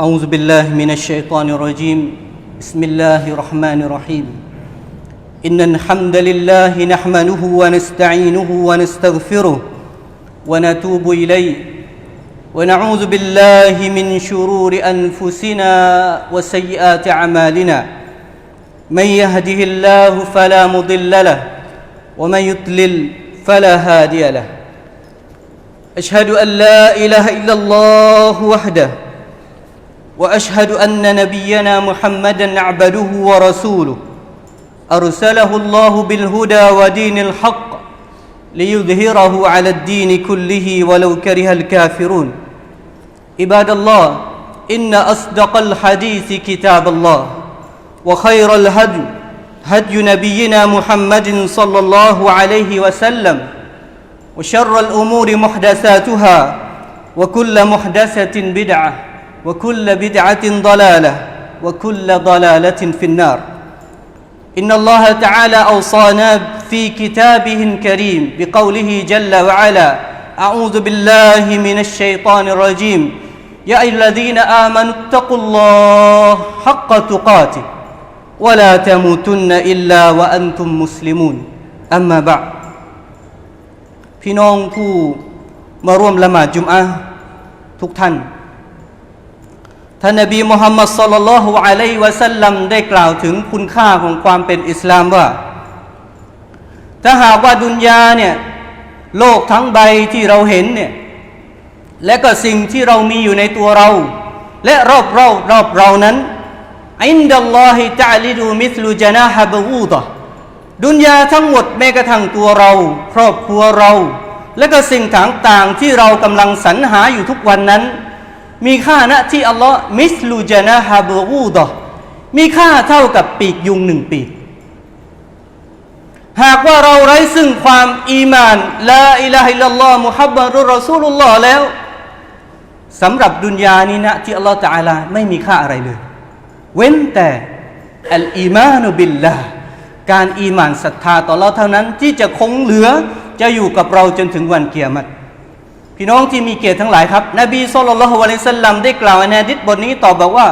أعوذ بالله من الشيطان الرجيم. بسم الله الرحمن الرحيم. إن الحمد لله نحمده ونستعينه ونستغفره ونتوب إليه. ونعوذ بالله من شرور أنفسنا وسيئات أعمالنا. من يهده الله فلا مضل له ومن يضلل فلا هادي له. أشهد أن لا إله إلا الله وحده وأشهد أن نبينا محمدا عبده ورسوله. أرسله الله بالهدى ودين الحق ليظهره على الدين كله ولو كره الكافرون. عباد الله إن أصدق الحديث كتاب الله وخير الهدي هدي نبينا محمد صلى الله عليه وسلم وشر الأمور محدثاتها وكل محدثة بدعة. وكل بدعة ضلالة وكل ضلالة في النار إن الله تعالى أوصانا في كتابه الكريم بقوله جل وعلا أعوذ بالله من الشيطان الرجيم يا أيها الذين آمنوا اتقوا الله حق تقاته ولا تموتن إلا وأنتم مسلمون أما بعد พี่น้องผู้มาร่วมละหมาดจุมอะห์ทุกท่าน ท่านนบีมุฮัมมัดสลลัลลอฮุอะลัยวะสัลลัมได้กล่าวถึงคุณค่าของความเป็นอิสลามว่า ถ้าหากว่าดุนยาเนี่ยโลกทั้งใบที่เราเห็นเนี่ยและก็สิ่งที่เรามีอยู่ในตัวเรา และรอบเรารอบเรานั้นอินดัลลอฮิตะลิดูมิสลูจนาฮะบูดะดุนยาทั้งหมดแม้กระทั่งตัวเรา ครอบครัวเรา และก็สิ่งต่างๆที่เรากำลังสรรหาอยู่ทุกวันนั้น มีค่าณที่อัลลอฮ์มิสลูจานะฮาบูดะมีค่าเท่ากับปีกยุงหนึ่งปีก หากว่าเราไร้ซึ่งความอีมานลาอิลาฮิลลัลลอฮ์มุฮัมมัดุรอซูลุลลอฮ์แล้วสำหรับดุนยานี้นะที่อัลลอฮ์ตะอาลาไม่มีค่าอะไรเลย เว้นแต่อัลอีมานุบิลลาการอีมานศรัทธาต่อเราเท่านั้นที่จะคงเหลือจะอยู่กับเราจนถึงวันเกียรติ พี่น้องที่มีเกียรติทั้งหลายครับ นบีสุลต่านละฮ์วะลัยซัลลัมได้กล่าวในอดิษบทนี้ตอบบอกว่า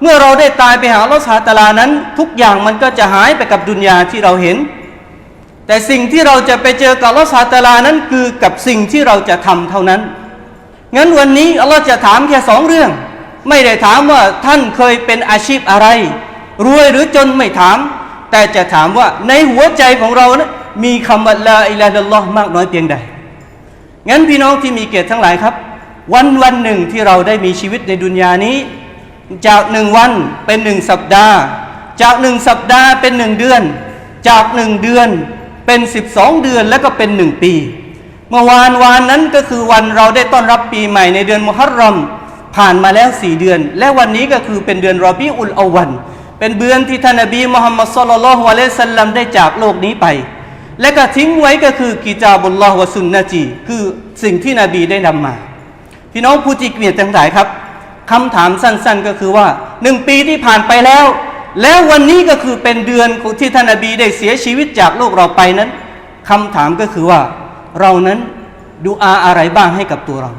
เมื่อเราได้ตายไปหาลอฮ์ซาตลานั้น ทุกอย่างมันก็จะหายไปกับดุนยาที่เราเห็น แต่สิ่งที่เราจะไปเจอกับลอฮ์ซาตลานั้นคือกับสิ่งที่เราจะทำเท่านั้น งั้นวันนี้อัลลอฮ์จะถามแค่สองเรื่อง ไม่ได้ถามว่าท่านเคยเป็นอาชีพอะไร รวยหรือจนไม่ถาม แต่จะถามว่าในหัวใจของเรานะมีคำว่าลาอิลาฮิลลอฮ์มากน้อยเพียงใด งั้นพี่น้องที่มีเกียรติทั้งหลายครับ วันวันหนึ่งที่เราได้มีชีวิตในดุนยานี้ จากหนึ่งวันเป็นหนึ่งสัปดาห์ จากหนึ่งสัปดาห์เป็นหนึ่งเดือน จากหนึ่งเดือนเป็นสิบสองเดือนแล้วก็เป็นหนึ่งปี เมื่อวานวานนั้นก็คือวันเราได้ต้อนรับปีใหม่ในเดือนมุฮัรรอมผ่านมาแล้วสี่เดือน และวันนี้ก็คือเป็นเดือนรอบีอุลอาวัน เป็นเดือนที่ท่านนบีมุฮัมมัดสุลลัลฮุอะลัยฮิสัลลัมได้จากโลกนี้ไป และก็ทิ้งไว้ก็คือกิจาบุลลอฮ์วะสุนนะจี คือสิ่งที่นบีได้นำมา พี่น้องผู้ที่เกียรติทั้งหลายครับคำถามสั้นๆก็คือว่าหนึ่งปีที่ผ่านไปแล้ว แล้ววันนี้ก็คือเป็นเดือนที่ท่านนบีได้เสียชีวิตจากโลกเราไปนั้นคำถามก็คือว่าเรานั้นดูอาอะไรบ้างให้กับตัวเรา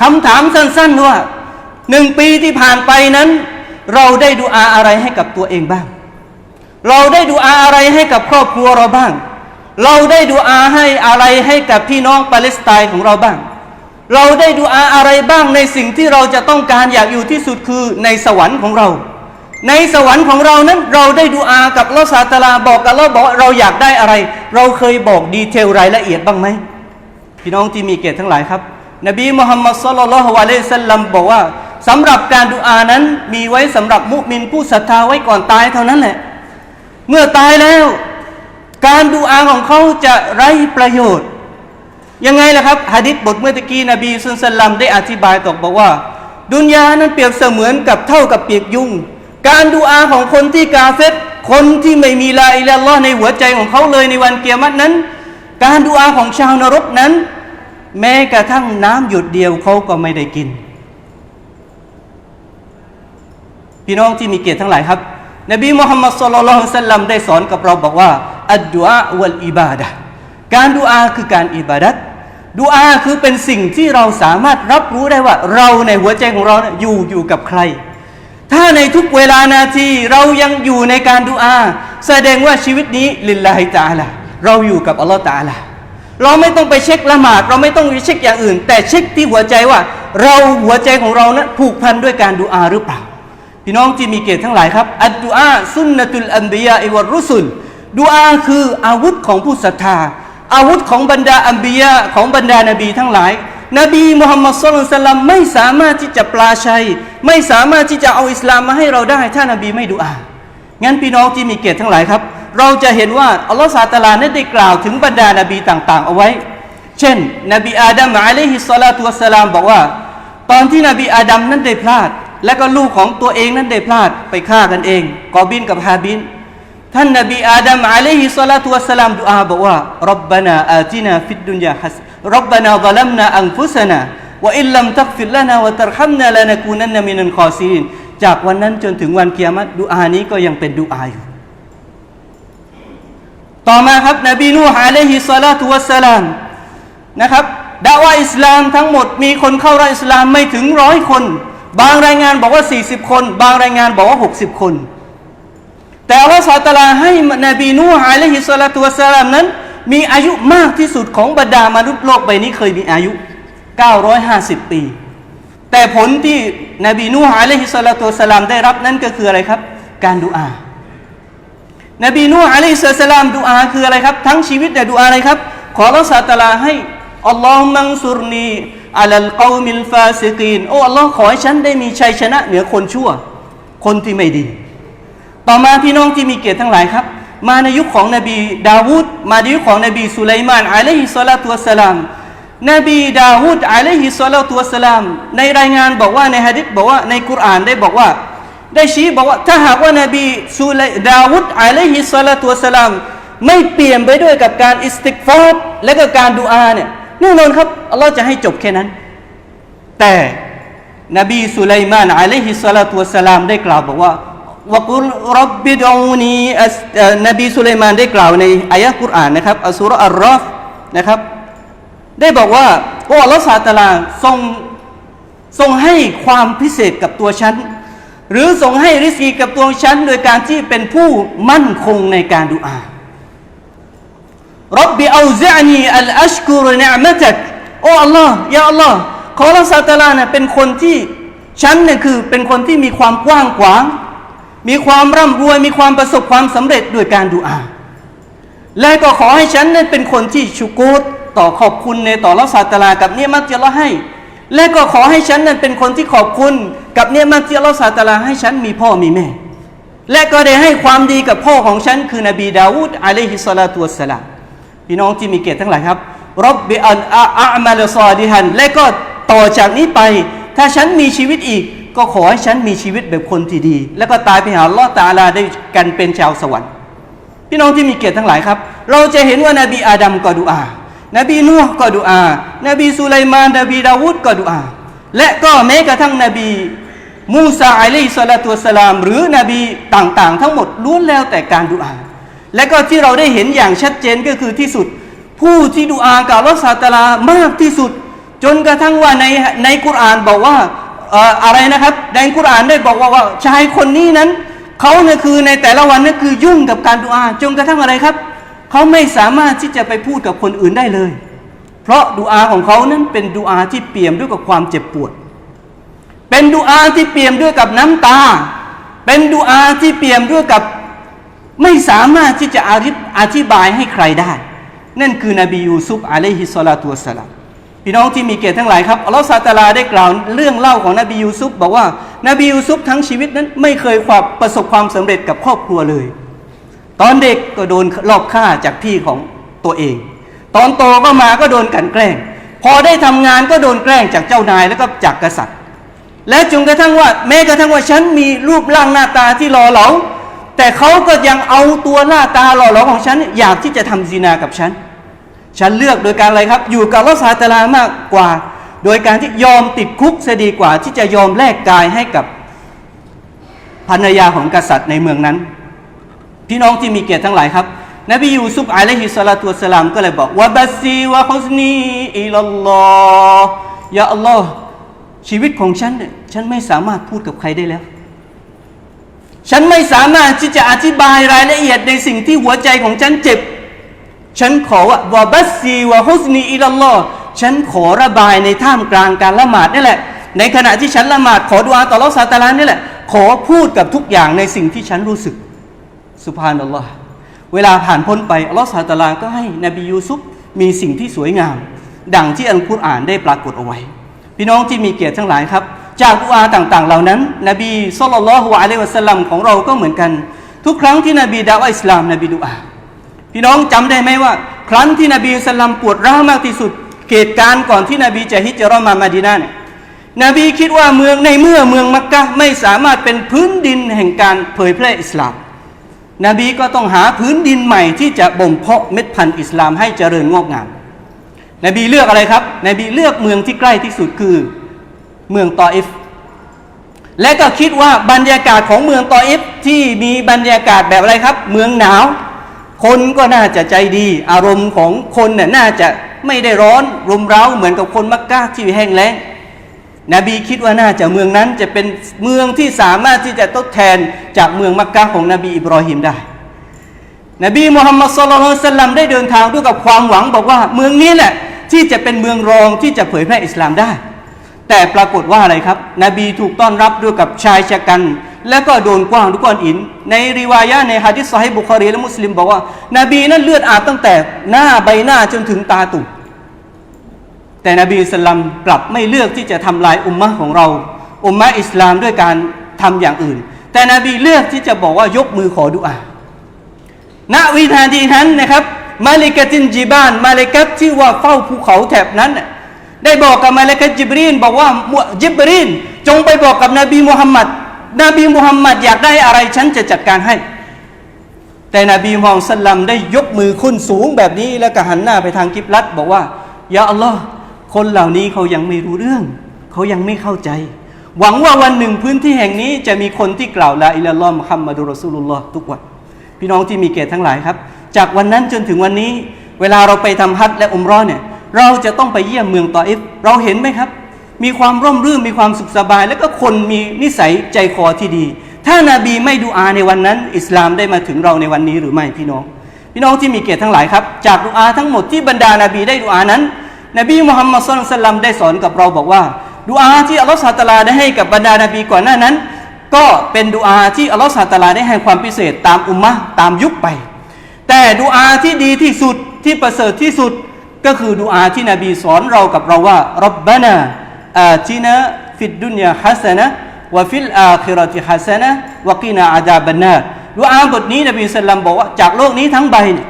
คำถามสั้นๆว่าหนึ่งปีที่ผ่านไปนั้น เราได้ดูอาอะไรให้กับตัวเองบ้าง เราได้ดูอาอะไรให้กับครอบครัวเราบ้าง เราได้ดูอาให้อะไรให้กับพี่น้องปาเลสไตน์ของเราบ้าง เราได้ดูอาอะไรบ้างในสิ่งที่เราจะต้องการอยากอยู่ที่สุดคือในสวรรค์ของเรา ในสวรรค์ของเรานั้นเราได้ดูอากับลอซาตาลาบอกกับเราบอกเราอยากได้อะไร เราเคยบอกดีเทลรายละเอียดบ้างไหมพี่น้องที่มีเกียรติทั้งหลายครับ นบีมุฮัมมัดสุลลัลฮวะลัยซัลลัมบอกว่าสำหรับการดูอานั้นมีไว้สำหรับมุมินผู้ศรัทธาไว้ก่อนตายเท่านั้นแหละ เมื่อตายแล้ว การดูอาของเขาจะไร้ประโยชน์ ยังไงล่ะครับฮะดิษบทเมื่อตะกี้นบีสุลสลัมได้อธิบายตอกบอกว่า ดุนยานั้นเปรียบเสมือนกับเท่ากับเปียกยุงการดูอาของคนที่กาเฟตคนที่ไม่มีลาอิลลอฮ์ในหัวใจของเขาเลยในวันเกียรตินั้น การดูอาของชาวนรกนั้น แม้กระทั่งน้ำหยดเดียวเขาก็ไม่ได้กิน พี่น้องที่มีเกียรติทั้งหลายครับ นบีมุฮัมมัดสุลลัลสัลลัมได้สอนกับเราบอกว่าอัดดุอาวัลอิบาดะการดูอาคือการอิบาดัตดูอาคือเป็นสิ่งที่เราสามารถรับรู้ได้ว่า เราในหัวใจของเราเนี่ยอยู่อยู่กับใคร ถ้าในทุกเวลานาทีเรายังอยู่ในการดูอา แสดงว่าชีวิตนี้ลิลลาฮิตาละเราอยู่กับอัลลอฮฺตาละเราไม่ต้องไปเช็คละหมาด เราไม่ต้องไปเช็คอย่างอื่น แต่เช็คที่หัวใจว่า เราหัวใจของเรานั้นผูกพันด้วยการดูอาหรือเปล่า พี่น้องที่มีเกียรติทั้งหลายครับ อัดดูอาสุนนตุลอัมบียาอิวะรุสุลดูอาคืออาวุธของผู้ศรัทธา อาวุธของบรรดาอัมบียาของบรรดานบีทั้งหลาย นบีมุฮัมมัดสุลลัลสลัมไม่สามารถที่จะปลาชัย ไม่สามารถที่จะเอาอิสลามมาให้เราได้ ถ้านบีไม่ดูอางั้นพี่น้องที่มีเกียรติทั้งหลายครับ เราจะเห็นว่าอัลลอฮฺซาตาลานั้นได้กล่าวถึงบรรดานบีต่างๆ เอาไว้ เช่น นบีอาดัมอะลัยฮิสซาลาตุวะสลามบอกว่า ตอนที่นบีอาดัมนั้นได้พลาด และก็ลูกของตัวเองนั้นได้พลาดไปฆ่ากันเอง กอบินกับฮาบิน ท่านนบีอาดัมอะลัยฮิสซาลาตุวะสสลามดุอาบอกว่ารับบานาอาตินาฟิดดุนยาฮัสรับบานาซลัมนาอันฟุสนาวอิลลัมตักฟิรลานาวะตรฮัมนาลานกูนันนามินันคอซีนจากวันนั้นจนถึงวันเกียรติดุอานี้ก็ยังเป็นดุอาอยู่ ต่อมาครับนบีนูฮ์อะลัยฮิสซาลาตุวะสสลามนะครับดาว่าอิสลามทั้งหมดมีคนเข้ารับอิสลามไม่ถึงร้อยคน บางรายงานบอกว่า 40 คน บางรายงานบอกว่า 60 คน แต่อัลลอสาตลาให้นบีนูฮ์อะลัยฮิสลาตุวสลามนั้น มีอายุมากที่สุดของบรรดามนุษย์โลกใบนี้เคยมีอายุ 950 ปี แต่ผลที่นบีนูฮ์อะลัยฮิสลาตุวสลามได้รับนั้นก็คืออะไรครับ การดูอา นบีนูฮ์อะลัยฮิสสลามดูอาคืออะไรครับ ทั้งชีวิตแต่ดูอาอะไรครับ ขอรักษาตลาให้อัลลอฮ์มังซุรนี อัลลกอมิลฟาซิกีนโอ้อัลลอฮ์ขอให้ฉันได้มีชัยชนะเหนือคนชั่ว คนที่ไม่ดี ต่อมาพี่น้องที่มีเกียรติทั้งหลายครับ มาในยุคของนบีดาวูดมาในยุคของนบีสุไลมานอะลัยฮิสซาลาตุวะสลามนบีดาวูดอะลัยฮิสซาลาตุวะสลามในรายงานบอกว่าในฮะดิษบอกว่าในกุรอานได้บอกว่า ได้ชี้บอกว่าถ้าหากว่านบีสุไลดาวุดอะลัยฮิสซาลาตุวะสลามไม่เปลี่ยนไปด้วยกับการอิสติกฟารและก็การดูอาเนี่ย แน่นอนครับอัลลอฮ์จะให้จบแค่นั้น แต่นบีสุไลมานอะลัยฮิสซาลาตุวะสลามได้กล่าวบอกว่าวกุลรับบิดอูนีอัสนบีสุไลมานได้กล่าวในอายะห์กุรอานนะครับอัสซูเรอัลรอฟนะครับ ได้บอกว่าโอ้อัลลอฮ์ซาตาลาทรงทรงให้ความพิเศษกับตัวฉัน หรือทรงให้ริสกีกับตัวฉัน โดยการที่เป็นผู้มั่นคงในการดูอา รับบิเอาซานีอัลอัชกุรเนอมะตักโอ้อัลลอฮ์ยาอัลลอฮ์ขอรักษาตะลาเนี่ยเป็นคนที่ฉันเนี่ยคือเป็นคนที่มีความกว้างขวาง มีความร่ำรวย มีความประสบความสำเร็จด้วยการดูอา และก็ขอให้ฉันนั้นเป็นคนที่ชุกูดต่อขอบคุณในต่อรักษาตะลากับเนี่ยมัตที่อัลลอฮ์ให้ และก็ขอให้ฉันนั้นเป็นคนที่ขอบคุณกับเนี่ยมัตที่อัลลอฮ์ซาตะลาให้ฉันมีพ่อมีแม่ และก็ได้ให้ความดีกับพ่อของฉันคือนบีดาวูดอะลัยฮิสซาลาตุวสสลาม พี่น้องที่มีเกียรติทั้งหลายครับรบบิอันอาอามาลซอดิฮัน และก็ต่อจากนี้ไป ถ้าฉันมีชีวิตอีก ก็ขอให้ฉันมีชีวิตแบบคนที่ดี แล้วก็ตายไปหาลอตาลาได้กันเป็นชาวสวรรค์ พี่น้องที่มีเกียรติทั้งหลายครับ เราจะเห็นว่านบีอาดัมก็ดูอา นบีนูห์ก็ดูอา นบีสุไลมาน นบีดาวูดก็ดูอา และก็แม้กระทั่งนบีมูซาอะลัยฮิสลาตุวสลาม หรือนบีต่างๆ ทั้งหมดล้วนแล้วแต่การดูอา และก็ที่เราได้เห็นอย่างชัดเจนก็คือที่สุด ผู้ที่ดูอากับอัลลอฮฺซาตลามากที่สุด จนกระทั่งว่าในในกุรานบอกว่าอะไรนะครับในกุรานได้บอกว่าว่าชายคนนี้นั้นเขาเนี่ยคือในแต่ละวันนี่คือยุ่งกับการดูอาจนกระทั่งอะไรครับเขาไม่สามารถที่จะไปพูดกับคนอื่นได้เลย เพราะดูอาของเขานั้นเป็นดูอาที่เปี่ยมด้วยกับความเจ็บปวด เป็นดูอาที่เปี่ยมด้วยกับน้ำตา เป็นดูอาที่เปี่ยมด้วยกับ ไม่สามารถที่จะอธิบายให้ใครได้ นั่นคือนบียูซุฟอะลัยฮิสซาลาตุวสลามพี่น้องที่มีเกียรติทั้งหลายครับอัลลอฮฺซาตาลาได้กล่าวเรื่องเล่าของนบียูซุฟบอกว่านาบียูซุฟทั้งชีวิตนั้นไม่เคยความประสบความสำเร็จกับครอบครัวเลย ตอนเด็กก็โดนลอบฆ่าจากพี่ของตัวเอง ตอนโตก็มาก็โดนกันแกล้ง พอได้ทำงานก็โดนแกล้งจากเจ้านายแล้วก็จากกษัตริย์ และจนกระทั่งว่าแม้กระทั่งว่าฉันมีรูปร่างหน้าตาที่หล่อเหลา แต่เขาก็ยังเอาตัวหน้าตาหล่อหลาของฉัน อยากที่จะทำซีนากับฉัน ฉันเลือกโดยการอะไรครับ อยู่กับรัสาตลามากกว่า โดยการที่ยอมติดคุกเสียดีกว่า ที่จะยอมแลกกายให้กับภรรยาของกษัตริย์ในเมืองนั้น พี่น้องที่มีเกียรติทั้งหลายครับ นบียูซุฟอะลัยฮิสลาตุวสลามก็เลยบอกวะบัซีวะฮุสนีอิลลอฮยาอัลลอฮ์ชีวิตของฉันเนี่ยฉันไม่สามารถพูดกับใครได้แล้ว ฉันไม่สามารถที่จะอธิบายรายละเอียดในสิ่งที่หัวใจของฉันเจ็บ ฉันขอว่าวะบัสซีวะฮุสนีอิลลอฮ์ฉันขอระบายในท่ามกลางการละหมาดนี่แหละ ในขณะที่ฉันละหมาด ขอดุอาต่อลอซาตาลานี่แหละ ขอพูดกับทุกอย่างในสิ่งที่ฉันรู้สึก สุภานัลลอฮ์เวลาผ่านพ้นไปอัลลอฮ์ซาตาลาก็ให้นบียูซุฟมีสิ่งที่สวยงาม ดังที่อัลกุรอานได้ปรากฏเอาไว้ พี่น้องที่มีเกียรติทั้งหลายครับ จากดุอาต่างๆ เหล่านั้น นบีสุลต่านละฮ์อะลัยวะสัลลัมของเราก็เหมือนกัน ทุกครั้งที่นบีดาวอิสลามนบีดุอาพี่น้องจำได้ไหมว่า ครั้งที่นบีสลัมปวดร้าวมากที่สุดเหตุการณ์ก่อนที่นบีจะฮิจราะห์มามาดีนาเนี่ยนบีคิดว่าเมืองในเมื่อเมืองมักกะไม่สามารถเป็นพื้นดินแห่งการเผยแพร่อิสลาม นบีก็ต้องหาพื้นดินใหม่ที่จะบ่มเพาะเม็ดพันธุ์อิสลามให้เจริญงอกงาม นบีเลือกอะไรครับ นบีเลือกเมืองที่ใกล้ที่สุดคือ เมืองตออิฟ และก็คิดว่าบรรยากาศของเมืองตออิฟที่มีบรรยากาศแบบอะไรครับ เมืองหนาว คนก็น่าจะใจดี อารมณ์ของคนเนี่ยน่าจะไม่ได้ร้อนรุมเร้าเหมือนกับคนมักกะที่แห้งแล้งนบีคิดว่าน่าจะเมืองนั้นจะเป็นเมืองที่สามารถที่จะทดแทนจากเมืองมักกะของนบีอิบรอฮิมได้ นบีมุฮัมมัดสุลลัลสลัมได้เดินทางด้วยกับความหวังบอกว่าเมืองนี้แหละที่จะเป็นเมืองรองที่จะเผยแพร่อิสลามได้ แต่ปรากฏว่าอะไรครับ นบีถูกต้อนรับด้วยกับชายชะกัน และก็โดนกว้างด้วยก้อนหิน ในริวายะในฮะดิษซอฮีห์บุคอรีและมุสลิมบอกว่า นบีนั้นเลือดอาบตั้งแต่หน้าใบหน้าจนถึงตาตุ่มแต่นบีสลัมกลับไม่เลือกที่จะทำลายอุมมะของเรา อุมมะอิสลามด้วยการทำอย่างอื่น แต่นบีเลือกที่จะบอกว่ายกมือขอดุอาณวินาทีนั้นนะครับ มาลิกตินจิบาน มาลิกัตที่ว่าเฝ้าภูเขาแถบนั้นน่ะ ได้บอกกับมาเลกะจิบรีนบอกว่าจิบรีนจงไปบอกกับนบีมุฮัมมัดนบีมุฮัมมัดอยากได้อะไรฉันจะจัดการให้ แต่นบีมุฮัมมัดสลัมได้ยกมือขึ้นสูงแบบนี้แล้วก็หันหน้าไปทางกิบลัดบอกว่ายาอัลลอฮ์คนเหล่านี้เขายังไม่รู้เรื่อง เขายังไม่เข้าใจ หวังว่าวันหนึ่งพื้นที่แห่งนี้จะมีคนที่กล่าวลาอิลลัลลอฮ์มุฮัมมัดุลรอซูลุลลอฮ์ทุกวันพี่น้องที่มีเกียรติทั้งหลายครับ จากวันนั้นจนถึงวันนี้ เวลาเราไปทำฮัจญ์และอุมเรอนเนี่ย เราจะต้องไปเยี่ยมเมืองตออิฟเราเห็นไหมครับ มีความร่มรื่นมีความสุขสบาย แล้วก็คนมีนิสัยใจคอที่ดี ถ้านาบีไม่ดูอาในวันนั้น อิสลามได้มาถึงเราในวันนี้หรือไม่พี่น้อง พี่น้องที่มีเกียรติทั้งหลายครับ จากดูอาทั้งหมดที่บรรดานาบีได้ดูอานั้น นบีมุฮัมมัดสุลตัลลัมได้สอนกับเราบอกว่าดูอาที่อัลลอฮฺสุลตลาได้ให้กับบรรดานาบีก่อนหน้านั้น ก็เป็นดูอาที่อัลลอฮฺสุลตลาได้ให้ความพิเศษตามอุมมะตามยุคไป แต่ดูอาที่ดีที่สุดที่ประเสริฐที่สุด ก็คือดูอาที่นบีสอนเรากับเราว่ารับบานาอาตินาฟิดดุนยาฮัสนะวะฟิลอาคิรติฮัสนะวะกีนาอาดาบันนาดูอาบทนี้นบีสัลลัมบอกว่าจากโลกนี้ทั้งใบเนี่ย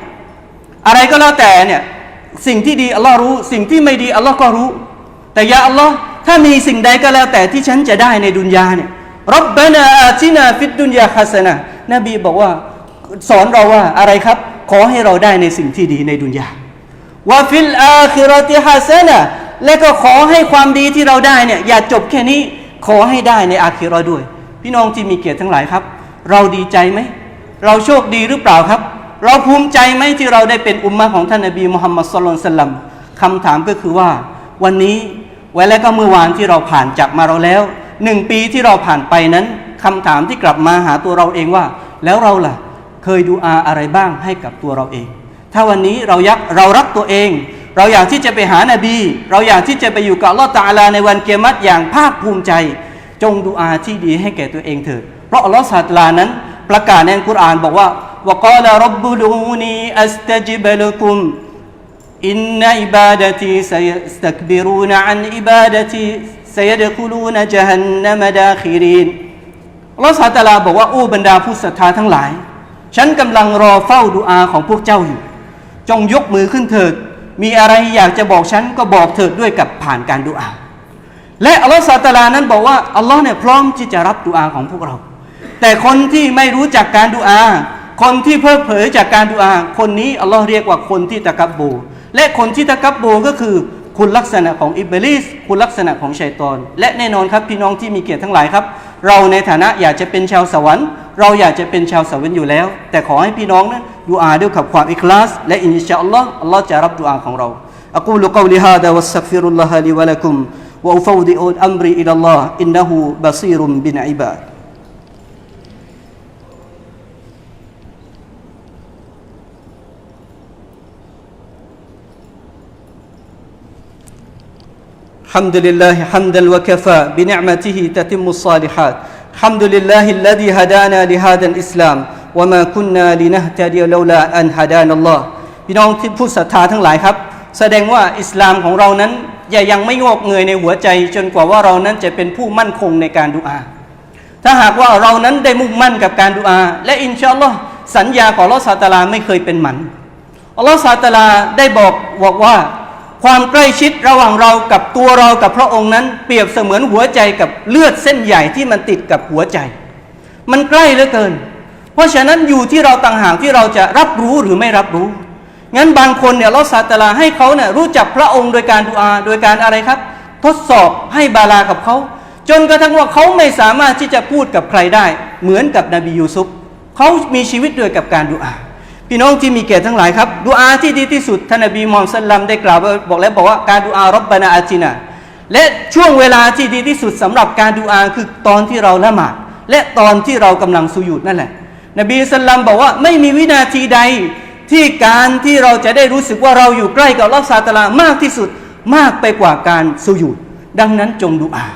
อะไรก็แล้วแต่เนี่ยสิ่งที่ดีอัลลอฮ์รู้ สิ่งที่ไม่ดีอัลลอฮ์ก็รู้ แต่ยาอัลลอฮ์ถ้ามีสิ่งใดก็แล้วแต่ที่ฉันจะได้ในดุนยาเนี่ยรับบานาอาตินาฟิดดุนยาฮัสนะนบีบอกว่าสอนเราว่าอะไรครับ ขอให้เราได้ในสิ่งที่ดีในดุนยา ว่าฟิลอาคิรติฮัสนะและก็ขอให้ความดีที่เราได้เนี่ยอย่าจบแค่นี้ขอให้ได้ในอาคิรอด้วย พี่น้องที่มีเกียรติทั้งหลายครับ เราดีใจไหม เราโชคดีหรือเปล่าครับ เราภูมิใจไหมที่เราได้เป็นอุมมะของท่านนบีมุฮัมมัดสุลลัลสลัมคำถามก็คือว่า วันนี้ไว้แล้วก็เมื่อวานที่เราผ่านจากมาเราแล้วหนึ่งปีที่เราผ่านไปนั้นคำถามที่กลับมาหาตัวเราเองว่า แล้วเราล่ะ เคยดูอาอะไรบ้างให้กับตัวเราเอง ถ้าวันนี้เรายักเรารักตัวเอง เราอยากที่จะไปหานาบี เราอยากที่จะไปอยู่กับอัลลอฮฺตาลาในวันเกียรติอย่างภาคภูมิใจ จงดูอาที่ดีให้แก่ตัวเองเถิดเพราะอัลลอฮฺศาตรานั้น ประกาศในอัลกุรอานบอกว่าวกาลรับบุลูนีอัสตจิบลกุมอินนอิบาดตีสยสตักบิรูนอันอิบาดตีสยดคุลูนจฮันนมดาคิรินอัลลอฮฺศาตราบอกว่าโอ้บรรดาผู้ศรัทธาทั้งหลาย ฉันกำลังรอเฝ้าดูอาของพวกเจ้าอยู่ จงยกมือขึ้นเถิด มีอะไรอยากจะบอกฉันก็บอกเถิดด้วยกับผ่านการดูอา และอัลลอฮฺซาตาลานั้นบอกว่าอัลลอฮ์เนี่ยพร้อมที่จะรับดูอาของพวกเรา แต่คนที่ไม่รู้จักการดูอา คนที่เพิกเผยจากการดูอา คนนี้อัลลอฮ์เรียกว่าคนที่ตะกับบู และคนที่ตะกับบูก็คือคุณลักษณะของอิบลิสคุณลักษณะของชัยตอน และแน่นอนครับพี่น้องที่มีเกียรติทั้งหลายครับ เราในฐานะอยากจะเป็นชาวสวรรค์ เราอยากจะเป็นชาวสวรรค์อยู่แล้ว แต่ขอให้พี่น้องนั้น ดุอาด้วยกับความอิคลาส และอินชาอัลลอฮ์อัลลอฮ์จะรับดุอาของเรา أقول قولي هذا واستغفر الله لي ولكم وأفوض أمري إلى الله إنه بصير بالعباد الحمد لله حمدا وكفى بنعمته تتم الصالحات الحمد لله الذي هدانا لهذا الإسلام ว่ามาคุณนาลีนะตาเดียลาลาอันฮาดานอัลลอฮ์พี่น้องที่ผู้ศรัทธาทั้งหลายครับ แสดงว่าอิสลามของเรานั้นยยังไม่งอกเงยในหัวใจ จนกว่าว่าเรานั้นจะเป็นผู้มั่นคงในการดูอา ถ้าหากว่าเรานั้นได้มุ่งมั่นกับการดูอา และอินชาอัลลอฮ์สัญญาของลอสซาตาลาไม่เคยเป็นหมันอัลลอฮ์ซาตาลาได้บอกบอกว่า ความใกล้ชิดระหว่างเรากับตัวเรากับพระองค์นั้น เปรียบเสมือนหัวใจกับเลือดเส้นใหญ่ที่มันติดกับหัวใจ มันใกล้เหลือเกิน เพราะฉะนั้นอยู่ที่เราต่างหากที่เราจะรับรู้หรือไม่รับรู้ งั้นบางคนเนี่ยอัลลอฮ์ซาตลาให้เขาเนี่ยรู้จักพระองค์โดยการดุอาโดยการอะไรครับ ทดสอบให้บาลากับเขา จนกระทั่งว่าเขาไม่สามารถที่จะพูดกับใครได้ เหมือนกับนบียูซุฟเขามีชีวิตโดยกับการดุอาพี่น้องที่มีเกียรติทั้งหลายครับดุอาที่ดีที่สุดท่านนบีมูฮัมมัดสัลลัมได้กล่าวบอกแล้วบอกว่าการดุอารับบานาอาจินาและช่วงเวลาที่ดีที่สุดสำหรับการดุอาคือตอนที่เราละหมาดและตอนที่เรากำลังสุญูดนั่นแหละ นบีสัลลัมบอกว่าไม่มีวินาทีใดที่การที่เราจะได้รู้สึกว่าเราอยู่ใกล้กับลอฮ์ซาตะอาลามากที่สุดมากไปกว่าการสุญูดดังนั้นจงดุอา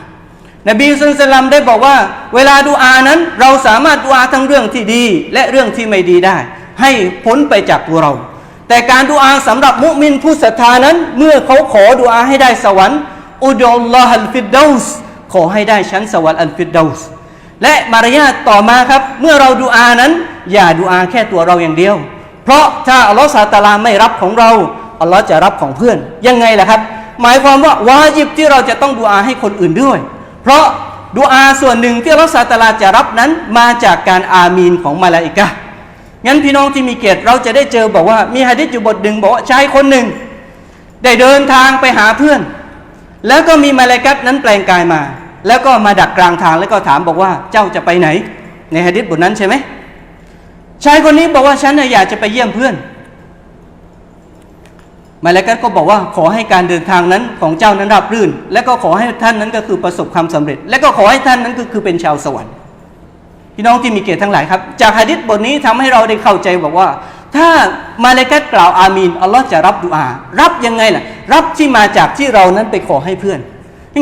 นบีสุลต่านได้บอกว่า เวลาดูอานั้นเราสามารถดูอาทั้งเรื่องที่ดี และเรื่องที่ไม่ดีได้ ให้พ้นไปจากตัวเรา แต่การดูอาสำหรับมุมินผู้ศรัทธานั้น เมื่อเขาขอดูอาให้ได้สวรรค์อุดลลอฮัลฟิดดาสขอให้ได้ชั้นสวรรค์อัลฟิดดาส และมารยาทต่อมาครับ เมื่อเราดูอานั้น อย่าดูอาแค่ตัวเราอย่างเดียว เพราะถ้าอัลลอฮฺซาตาลาไม่รับของเราอัลลอฮ์จะรับของเพื่อน ยังไงล่ะครับ หมายความว่าวาจิบที่เราจะต้องดูอาให้คนอื่นด้วย เพราะดูอาส่วนหนึ่งที่อัลลอฮฺซาตาลาจะรับนั้นมาจากการอามีนของมาลาอิกะงั้นพี่น้องที่มีเกียรติเราจะได้เจอบอกว่ามีฮะดิษอยู่บทหนึ่งบอกว่าชายคนหนึ่ง ได้เดินทางไปหาเพื่อน แล้วก็มีมาลาอิกัตนั้นแปลงกายมา แล้วก็มาดักกลางทางแล้วก็ถามบอกว่าเจ้าจะไปไหน ในฮะดิษบทนั้นใช่ไหมชายคนนี้บอกว่าฉันน่ะอยากจะไปเยี่ยมเพื่อน มาลาอิกัตก็บอกว่าขอให้การเดินทางนั้นของเจ้านั้นราบรื่น และก็ขอให้ท่านนั้นก็คือประสบความสำเร็จ และก็ขอให้ท่านนั้นก็คือเป็นชาวสวรรค์พี่น้องที่มีเกียรติทั้งหลายครับ จากฮะดิษบทนี้ทำให้เราได้เข้าใจบอกว่า ถ้ามาเลกัตกล่าวอามีนอัลลอฮ์จะรับดุอา รับยังไงล่ะ รับที่มาจากที่เรานั้นไปขอให้เพื่อน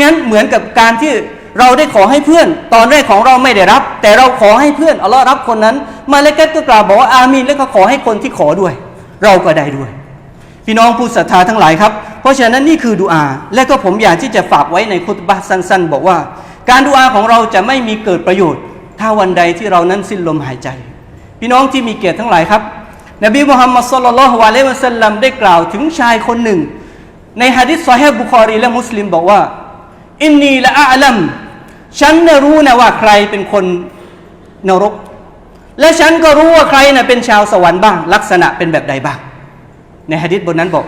งั้นเหมือนกับการที่เราได้ขอให้เพื่อน ตอนแรกของเราไม่ได้รับ แต่เราขอให้เพื่อนอัลลอฮ์รับคนนั้น มาเลกัตก็กล่าวบอกว่าอามีนแล้วก็ขอให้คนที่ขอด้วย เราก็ได้ด้วย พี่น้องผู้ศรัทธาทั้งหลายครับ เพราะฉะนั้นนี่คือดุอา และก็ผมอยากที่จะฝากไว้ในคุตบะสั้นๆ บอกว่า การดุอาของเราจะไม่มีเกิดประโยชน์ ถ้าวันใดที่เรานั้นสิ้นลมหายใจ พี่น้องที่มีเกียรติทั้งหลายครับ นบีมุฮัมมัดสุลลัลฮุอะลัยฮิวะสัลลัมได้กล่าวถึงชายคนหนึ่ง ในฮะดิษซอฮีบุคอรีและมุสลิมบอกว่า อินนีละอาลัมฉันน่ะรู้นะว่าใครเป็นคนนรก และฉันก็รู้ว่าใครน่ะเป็นชาวสวรรค์บ้าง ลักษณะเป็นแบบใดบ้าง ในฮะดิษบทนั้นบอก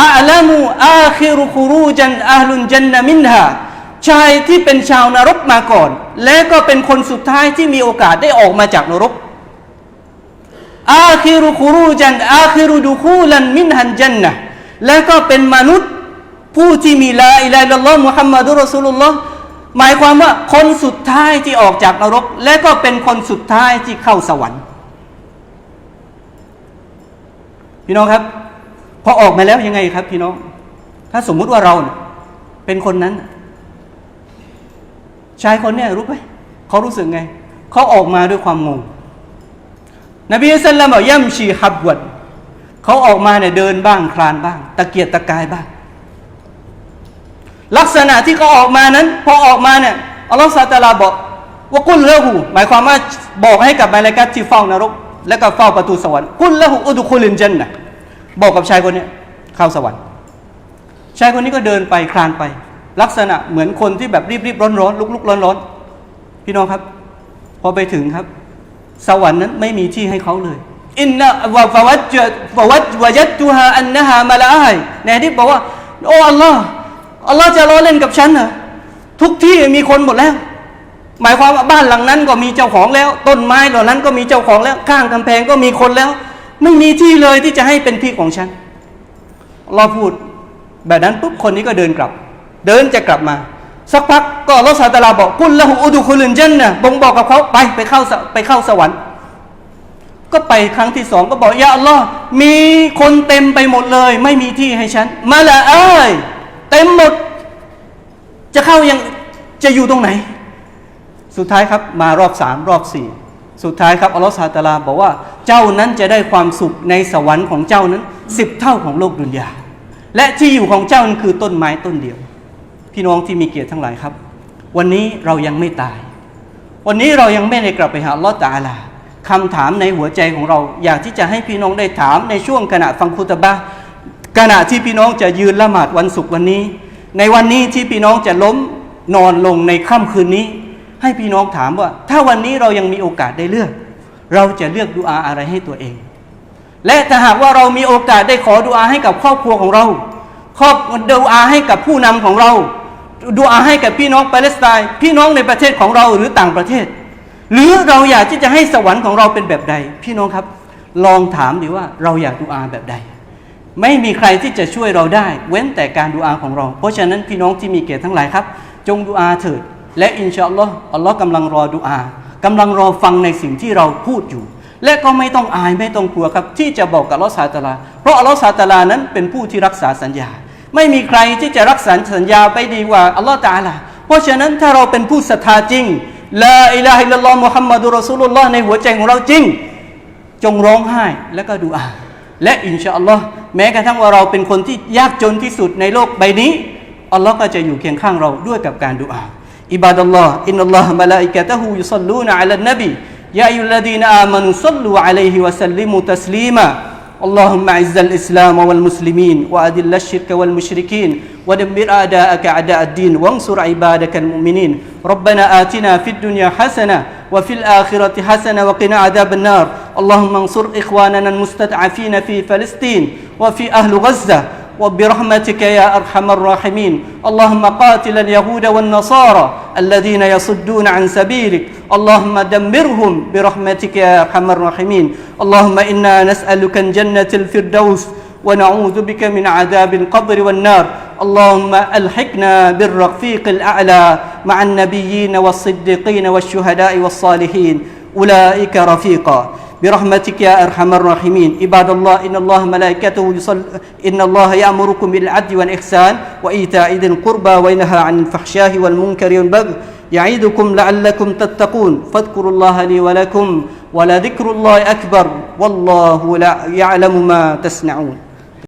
อาลามูอาคิรุคูรูจันอาลุนจันนมินฮาชายที่เป็นชาวนรกมาก่อน และก็เป็นคนสุดท้ายที่มีโอกาสได้ออกมาจากนรกอาคิรุคูรูจันอาคิรุดูคูลันมินฮันจันนะและก็เป็นมนุษย์ ผู้ที่มีลาอิลาอิลลัลลอฮ์มุฮัมมัดุรอสูลุลลอฮ์หมายความว่าคนสุดท้ายที่ออกจากนรก และก็เป็นคนสุดท้ายที่เข้าสวรรค์พี่น้องครับ พอออกมาแล้วยังไงครับพี่น้อง ถ้าสมมุติว่าเราเป็นคนนั้น ชายคนเนี้ยรู้ไหมเขารู้สึกไง เขาออกมาด้วยความงง นบีสัลลัมบอกย่ำชีฮับวันเขาออกมาเนี่ยเดินบ้างคลานบ้าง ตะเกียกตะกายบ้าง ลักษณะที่เขาออกมานั้น พอออกมาเนี่ยอัลลอฮฺซาตาลาบอกว่ากุลเลหูหมายความว่าบอกให้กับมาลากัตที่เฝ้านรก และก็เฝ้าประตูสวรรค์กุลเลหูอุดุคุลินเจนนะบอกกับชายคนนี้เข้าสวรรค์ ชายคนนี้ก็เดินไปคลานไป ลักษณะเหมือนคนที่แบบรีบๆร้อนๆลุกๆร้อนๆพี่น้องครับ พอไปถึงครับ สวรรค์นั้นไม่มีที่ให้เขาเลยอินนะวะฟวัตจจฟวัจวะยัตตุฮาอันนะฮามาลาอัยในที่บอกว่า โอ้อัลลอฮ์ อัลลอฮ์จะล้อเล่นกับฉันเหรอทุกที่มีคนหมดแล้ว หมายความว่าบ้านหลังนั้นก็มีเจ้าของแล้ว ต้นไม้เหล่านั้นก็มีเจ้าของแล้ว ข้างกำแพงก็มีคนแล้ว ไม่มีที่เลยที่จะให้เป็นที่ของฉันเราพูดแบบนั้นปุ๊บคนนี้ก็เดินกลับ เดินจะกลับมา สักพักก็อัลอฮฺซาตาลาบอกกุลละหูอุดุคุลินเจนนะบ่งบอกกับเขาไปไปเข้าไปเข้าสวรรค์ ก็ไปครั้งที่สองก็บอกยาอัลลอฮ์มีคนเต็มไปหมดเลย ไม่มีที่ให้ฉันมาละเอ้ย เต็มหมด จะเข้ายังจะอยู่ตรงไหน สุดท้ายครับมารอบสามรอบสี่สุดท้ายครับอัลลอฮฺซาตาลาบอกว่าเจ้านั้นจะได้ความสุขในสวรรค์ของเจ้านั้นสิบเท่าของโลกดุนยา และที่อยู่ของเจ้านั้นคือต้นไม้ต้นเดียว พี่น้องที่มีเกียรติทั้งหลายครับ วันนี้เรายังไม่ตาย วันนี้เรายังไม่ได้กลับไปหาลอฮฺตาลาคำถามในหัวใจของเรา อยากที่จะให้พี่น้องได้ถามในช่วงขณะฟังคุตบะ ขณะที่พี่น้องจะยืนละหมาดวันศุกร์วันนี้ ในวันนี้ที่พี่น้องจะล้มนอนลงในค่ำคืนนี้ ให้พี่น้องถามว่า ถ้าวันนี้เรายังมีโอกาสได้เลือก เราจะเลือกดูอาอะไรให้ตัวเอง และถ้าหากว่าเรามีโอกาสได้ขอดุอาให้กับครอบครัวของเรา ครอบดูอาให้กับผู้นำของเราดูอาให้กับพี่น้องปาเลสไตน์พี่น้องในประเทศของเราหรือต่างประเทศ หรือเราอยากที่จะให้สวรรค์ของเราเป็นแบบใด พี่น้องครับ ลองถามดีว่าเราอยากดูอาแบบใด ไม่มีใครที่จะช่วยเราได้ เว้นแต่การดูอาของเรา เพราะฉะนั้นพี่น้องที่มีเกียรติทั้งหลายครับ จงดูอาเถิด และอินชาอัลลอฮ์อัลลอฮ์กำลังรอดูอากำลังรอฟังในสิ่งที่เราพูดอยู่ และก็ไม่ต้องอายไม่ต้องกลัวครับ ที่จะบอกกับอัลลอฮ์ซาตาลา เพราะอัลลอฮ์ซาตาลานั้นเป็นผู้ที่รักษาสัญญา ไม่มีใครที่จะรักษาสัญญาไปดีกว่าอัลลอฮ์ตาลา เพราะฉะนั้นถ้าเราเป็นผู้ศรัทธาจริงลาอิลาฮิลลัลอฮ์มุฮัมมัดุรอซูลุลลอฮ์ในหัวใจของเราจริง จงร้องไห้แล้วก็ดูอาและอินชาอัลลอฮ์ แม้กระทั่งว่าเราเป็นคนที่ยากจนที่สุดในโลกใบนี้ อัลลอฮ์ก็จะอยู่เคียงข้างเราด้วยกับการดูอาอิบาดัลลอฮ์อินนัลลอฮ์มะลาอิกะตะฮูยุศ็อลลูนอะลันนบียาอัยยุลลดีนอามานุศ็อลลูอะลัยฮิวะซัลลิมุตัสลีมา اللهم اعز الاسلام والمسلمين واذل الشرك والمشركين ودمر اعداءك اعداء الدين وانصر عبادك المؤمنين ربنا اتنا في الدنيا حسنه وفي الاخره حسنه وقنا عذاب النار اللهم انصر اخواننا المستضعفين في فلسطين وفي أهل غزة وبرحمتك يا أرحم الراحمين. اللهم قاتل اليهود والنصارى الذين يصدون عن سبيلك. اللهم دمرهم برحمتك يا أرحم الراحمين. اللهم إنا نسألك الجنة الفردوس ونعوذ بك من عذاب القبر والنار. اللهم ألحقنا بالرفيق الأعلى مع النبيين والصديقين والشهداء والصالحين. أولئك رفيقا. برحمتك يا أرحم الراحمين. عباد الله إن الله ملائكته يصل إن الله يأمركم بالعدل والإحسان وإيتاء ذي القربى وينهى عن الفحشاء والمنكر والبغي يعيدكم لعلكم تتقون. فاذكروا الله لي ولكم ولذكر الله أكبر. والله لا يعلم ما تصنعون.